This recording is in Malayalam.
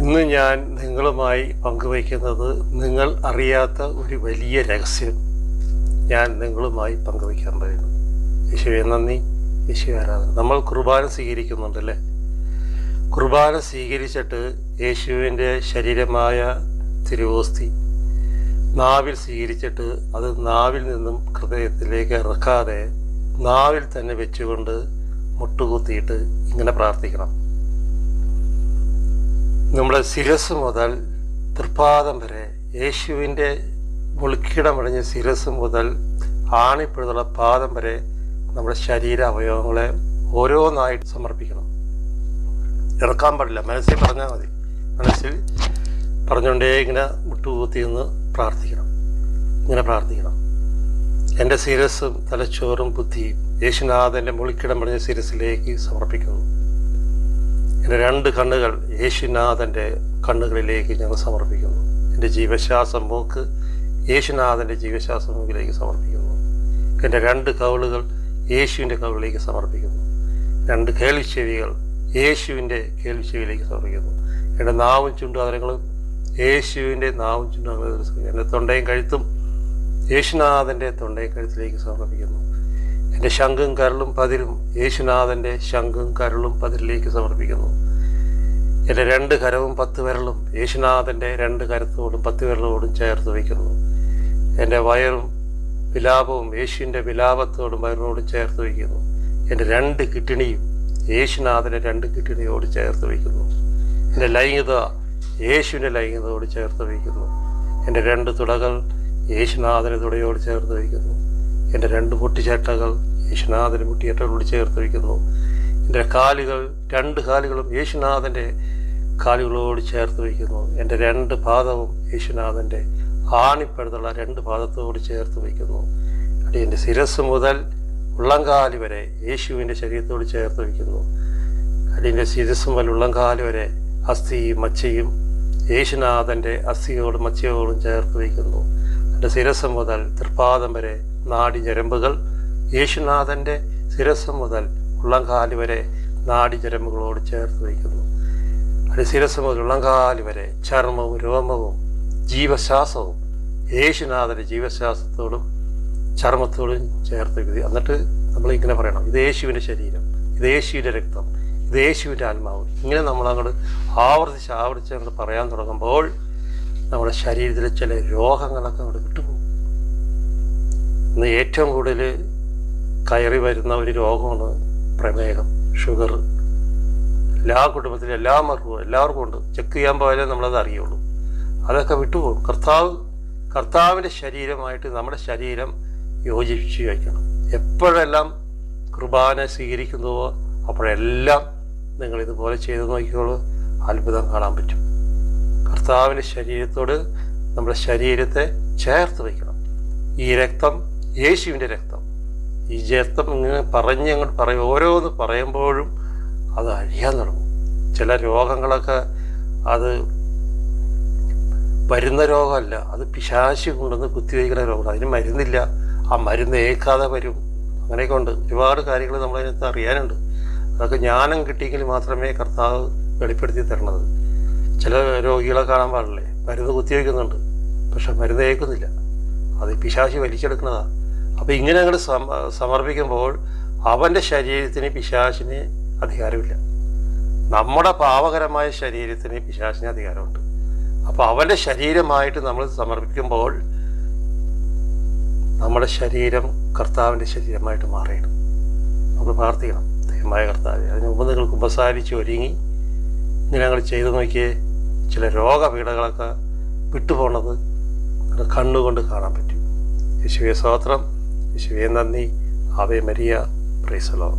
ഇന്ന് ഞാൻ നിങ്ങളുമായി പങ്കുവയ്ക്കുന്നത് നിങ്ങൾ അറിയാത്ത ഒരു വലിയ രഹസ്യം ഞാൻ നിങ്ങളുമായി പങ്കുവയ്ക്കാൻ പറയുന്നു. യേശുവെ നന്ദി. യേശു ആരാധന. നമ്മൾ കുർബാന സ്വീകരിക്കുന്നുണ്ടല്ലേ? കുർബാന സ്വീകരിച്ചിട്ട് യേശുവിന്റെ ശരീരമായ തിരുവോസ്തി നാവിൽ സ്വീകരിച്ചിട്ട് അത് നാവിൽ നിന്നും ഹൃദയത്തിലേക്ക് ഇറക്കാതെ നാവിൽ തന്നെ വെച്ചുകൊണ്ട് മുട്ടുകുത്തിയിട്ട് ഇങ്ങനെ പ്രാർത്ഥിക്കണം. നമ്മുടെ ശിരസ് മുതൽ തൃപ്പാദം വരെ യേശുവിന്റെ മുളുക്കിടമടഞ്ഞ ശിരസ് മുതൽ ആണിപ്പഴുതുള്ള പാദം വരെ നമ്മുടെ ശരീര അവയവങ്ങളെ ഓരോന്നായിട്ട് സമർപ്പിക്കണം. ഇറക്കാൻ പാടില്ല. മനസ്സിൽ പറഞ്ഞാൽ മതി. മനസ്സിൽ പറഞ്ഞുകൊണ്ടേ ഇങ്ങനെ മുട്ടുകൂത്തി നിന്ന് പ്രാർത്ഥിക്കണം. ഇങ്ങനെ പ്രാർത്ഥിക്കണം. എന്റെ ശിരസ്സും തലച്ചോറും ബുദ്ധിയും യേശുനാഥന്റെ മുളിക്കിടം പറഞ്ഞ ശിരസിലേക്ക് സമർപ്പിക്കുന്നു. രണ്ട് കണ്ണുകൾ യേശുനാഥന്റെ കണ്ണുകളിലേക്ക് ഞങ്ങൾ സമർപ്പിക്കുന്നു. എന്റെ ജീവശ്വാസം മൂക്ക് യേശുനാഥന്റെ ജീവശ്വാസം മൂക്കിലേക്ക് സമർപ്പിക്കുന്നു. എന്റെ രണ്ട് കവിളുകൾ യേശുവിന്റെ കവിളിലേക്ക് സമർപ്പിക്കുന്നു. രണ്ട് കേൾവിച്ചെവികൾ യേശുവിന്റെ കേൾവിച്ചെവിയിലേക്ക് സമർപ്പിക്കുന്നു. എന്റെ നാവും ചുണ്ടുകാരങ്ങളും യേശുവിന്റെ നാവും ചുണ്ടുകാരങ്ങളും എന്റെ തൊണ്ടയും കഴുത്തും യേശുനാഥന്റെ തൊണ്ടയും കഴുത്തിലേക്ക് സമർപ്പിക്കുന്നു. എന്റെ ശംഖും കരളും പതിരും യേശുനാഥന്റെ ശംഖും കരളും പതിരിലേക്ക് സമർപ്പിക്കുന്നു. എന്റെ രണ്ട് കരവും പത്ത് വിരലും യേശുനാഥന്റെ രണ്ട് കരത്തോടും പത്ത് വിരലോടും ചേർത്ത് വയ്ക്കുന്നു. എന്റെ വയറും വിലാപവും യേശുവിന്റെ വിലാപത്തോടും വയറിനോടും ചേർത്ത് വയ്ക്കുന്നു. എന്റെ രണ്ട് കിട്ടിണിയും യേശുനാഥന്റെ രണ്ട് കിട്ടിണിയോട് ചേർത്ത് വയ്ക്കുന്നു. എന്റെ ലൈംഗികത യേശുവിന്റെ ലൈംഗികതയോട് ചേർത്ത് വയ്ക്കുന്നു. എന്റെ രണ്ട് തുടകൾ യേശുനാഥന്റെ തുടയോട് ചേർത്ത് വയ്ക്കുന്നു. എന്റെ രണ്ട് മുട്ടിച്ചേട്ടകൾ യേശുനാഥന്റെ മുട്ടിയേട്ടകളോട് ചേർത്ത് വയ്ക്കുന്നു. എന്റെ കാലുകൾ രണ്ട് കാലുകളും യേശുനാഥന്റെ കാലുകളോട് ചേർത്ത് വയ്ക്കുന്നു. എന്റെ രണ്ട് പാദവും യേശുനാഥന്റെ ആണിപ്പഴുതുള്ള രണ്ട് പാദത്തോട് ചേർത്ത് വയ്ക്കുന്നു. അടി എന്റെ ശിരസ് മുതൽ ഉള്ളംകാലി വരെ യേശുവിന്റെ ശരീരത്തോട് ചേർത്ത് വയ്ക്കുന്നു. അടിന്റെ ശിരസ് മുതൽ ഉള്ളംകാലി വരെ അസ്ഥിയും മച്ചയും യേശുനാഥന്റെ അസ്ഥിയോടും മച്ചയോടും ചേർത്ത് വയ്ക്കുന്നു. എന്റെ ശിരസ് മുതൽ തൃപ്പാദം വരെ നാടി ഞരമ്പുകൾ യേശുനാഥന്റെ ശിരസ് മുതൽ ഉള്ളംകാലി വരെ നാടി ഞരമ്പുകളോട് ചേർത്ത് വയ്ക്കുന്നു. അത് ശിരസ് മുതൽ ഉള്ളങ്കാലി വരെ ചർമ്മവും രോമവും ജീവശ്വാസവും യേശുനാഥന്റെ ജീവശ്വാസത്തോടും ചർമ്മത്തോടും ചേർത്ത് എന്നിട്ട് നമ്മൾ ഇങ്ങനെ പറയണം. ഇത് യേശുവിന്റെ ശരീരം ഇത് യേശുവിന്റെ രക്തം ഇത് യേശുവിന്റെ ആത്മാവ്. ഇങ്ങനെ നമ്മൾ അങ്ങോട്ട് ആവർത്തിച്ച് ആവർത്തിച്ച് അങ്ങോട്ട് പറയാൻ തുടങ്ങുമ്പോൾ നമ്മുടെ ശരീരത്തിലെ ചില രോഗങ്ങളൊക്കെ അങ്ങോട്ട് വിട്ടുപോകും. ഇന്ന് ഏറ്റവും കൂടുതൽ കയറി വരുന്ന ഒരു രോഗമാണ് പ്രമേഹം ഷുഗർ. എല്ലാ കുടുംബത്തിലും എല്ലാ എല്ലാവർക്കും എല്ലാവർക്കും ഉണ്ട്. ചെക്ക് ചെയ്യാൻ പോയാലേ നമ്മളത് അറിയുള്ളൂ. അതൊക്കെ വിട്ടുപോകും. കർത്താവ് കർത്താവിന്റെ ശരീരമായിട്ട് നമ്മുടെ ശരീരം യോജിപ്പിച്ച് വയ്ക്കണം. എപ്പോഴെല്ലാം കുർബാന സ്വീകരിക്കുന്നുവോ അപ്പോഴെല്ലാം നിങ്ങൾ ഇതുപോലെ ചെയ്തു നോക്കിക്കോളൂ. അത്ഭുതം കാണാൻ പറ്റും. കർത്താവിന്റെ ശരീരത്തോട് നമ്മുടെ ശരീരത്തെ ചേർത്ത് വയ്ക്കണം. ഈ രക്തം യേശുവിന്റെ രക്തം. ഈ രക്തം ഇങ്ങനെ പറഞ്ഞ് അങ്ങോട്ട് പറയും. ഓരോന്ന് പറയുമ്പോഴും അഴിയാൻ തുടങ്ങും ചില രോഗങ്ങളൊക്കെ അത് വരുന്ന രോഗമല്ല അത് പിശാശി കൊണ്ടുവന്ന് കുത്തിവയ്ക്കുന്ന രോഗമാണ്. അതിന് മരുന്നില്ല. ആ മരുന്ന് ഏൽക്കാതെ വരും. അങ്ങനെയൊക്കെ ഉണ്ട്. ഒരുപാട് കാര്യങ്ങൾ നമ്മളതിനകത്ത് അറിയാനുണ്ട്. അതൊക്കെ ജ്ഞാനം കിട്ടിയെങ്കിൽ മാത്രമേ കർത്താവ് വെളിപ്പെടുത്തി തരണത്. ചില രോഗികളെ കാണാൻ പാടില്ലേ? മരുന്ന് കുത്തിവയ്ക്കുന്നുണ്ട് പക്ഷെ മരുന്ന് ഏൽക്കുന്നില്ല. അത് പിശാശി വലിച്ചെടുക്കുന്നതാണ് അപ്പോൾ ഇങ്ങനെ അങ്ങോട്ട് സമർപ്പിക്കുമ്പോൾ അവന്റെ ശരീരത്തിന് പിശാശിന് അധികാരമില്ല. നമ്മുടെ പാവകരമായ ശരീരത്തിന് പിശാശിന് അധികാരമുണ്ട്. അപ്പോൾ അവന്റെ ശരീരമായിട്ട് നമ്മൾ സമർപ്പിക്കുമ്പോൾ നമ്മുടെ ശരീരം കർത്താവിന്റെ ശരീരമായിട്ട് മാറിയിടും. നമ്മൾ പ്രാർത്ഥിക്കണം. ദൈവമായ കർത്താവ് അതിന് മുമ്പ് നിങ്ങൾ കുമ്പസാരിച്ച് ഒരുങ്ങി ഞങ്ങൾ ചെയ്തു നോക്കിയേ ചില രോഗപീഠകളൊക്കെ വിട്ടുപോണത് കണ്ണുകൊണ്ട് കാണാൻ പറ്റും. യേശുവെ സ്തോത്രം. യേശുവെ നന്ദി. Ave Maria. പ്രൈസലോ